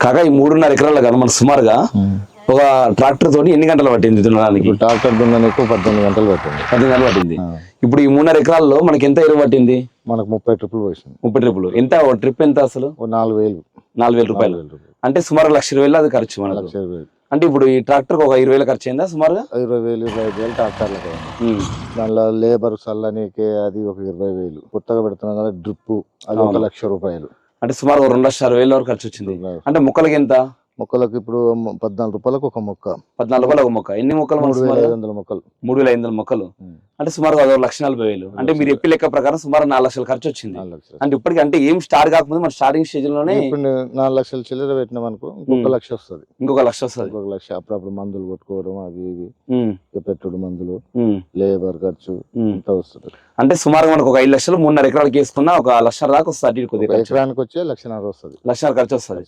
కాగా ఈ మూడున్నర ఎకరాలు కదా మన సుమారుగా ఒక ట్రాక్టర్ తోటి ఎన్ని గంటలు పట్టింది దున్నడానికి? ట్రాక్టర్ దున్ననీకు పద్దెనిమిది గంటలు పట్టింది. పద్దెనిమిది గంటలు పట్టింది. ఇప్పుడు ఈ మూడున్నర ఎకరాల్లో మనకి ఎంత ఎరువు పట్టింది? మనకు ముప్పై ట్రిప్పులు పోసింది. ముప్పై ట్రిప్పులు. ఎంత? ట్రిప్ ఎంత అసలు? నాలుగు వేలు. నాలుగు వేల రూపాయలు. అంటే సుమారు లక్ష ఇరవై వేలు అది ఖర్చు మనకు. వేలు. అంటే ఇప్పుడు ఈ ట్రాక్టర్ ఒక ఇరవై వేలు ఖర్చు అయిందా సుమారుగా? ఇరవై వేలు ఇరవై ఐదు వేలు ట్రాక్టర్లకు ఉమ్. దానిలో లేబర్ చల్లనీకే అది ఒక ఇరవై వేలు. కొత్తగా పెడుతున్నాం కదా డ్రిప్ అది ఒక లక్ష రూపాయలు. అంటే సుమారు రెండు లక్షల అరవై వేల వరకు ఖర్చు వచ్చింది. అంటే మొక్కలకి ఎంత? మొక్కలకు ఇప్పుడు పద్నాలుగు రూపాయలకు ఒక మొక్క. పద్నాలుగు రూపాయలు ఒక మొక్క. ఎన్ని మొక్కలు మూడు వేల? ఐదు వందల మొక్కలు. మూడు వేల ఐదు వందల మొక్కలు. అంటే సుమారు అదో లక్ష నలభై వేలు అంటే మీరు చెప్పి లెక్క ప్రకారం సుమారు నాలుగు లక్షల ఖర్చు వచ్చింది. నాలుగు లక్షలు. అంటే ఇప్పటికి అంటే ఏం స్టార్ట్ కాకముందు మన స్టార్టింగ్ స్టేజ్లోనే ఇప్పుడు నాలుగు లక్షలు చిల్లర పెట్టినాం అనుకో ఇంకొక లక్ష వస్తుంది. ఇంకొక లక్ష వస్తుంది. ఇంకొక లక్ష అప్పుడప్పుడు మందులు కొట్టుకోవడం అవి ఇవి. పెట్టుడు మందులు లేబర్ ఖర్చు. ఇంత వస్తుంది. అంటే సుమారు మనకు ఒక ఐదు లక్షలు మూడున్నర ఎకరాలకి వేసుకున్నా ఒక లక్ష దాకా వస్తుంది కొద్దిగా. ఎకరానికి వచ్చే లక్షన్నర వస్తుంది. లక్షన్నర ఖర్చు వస్తుంది.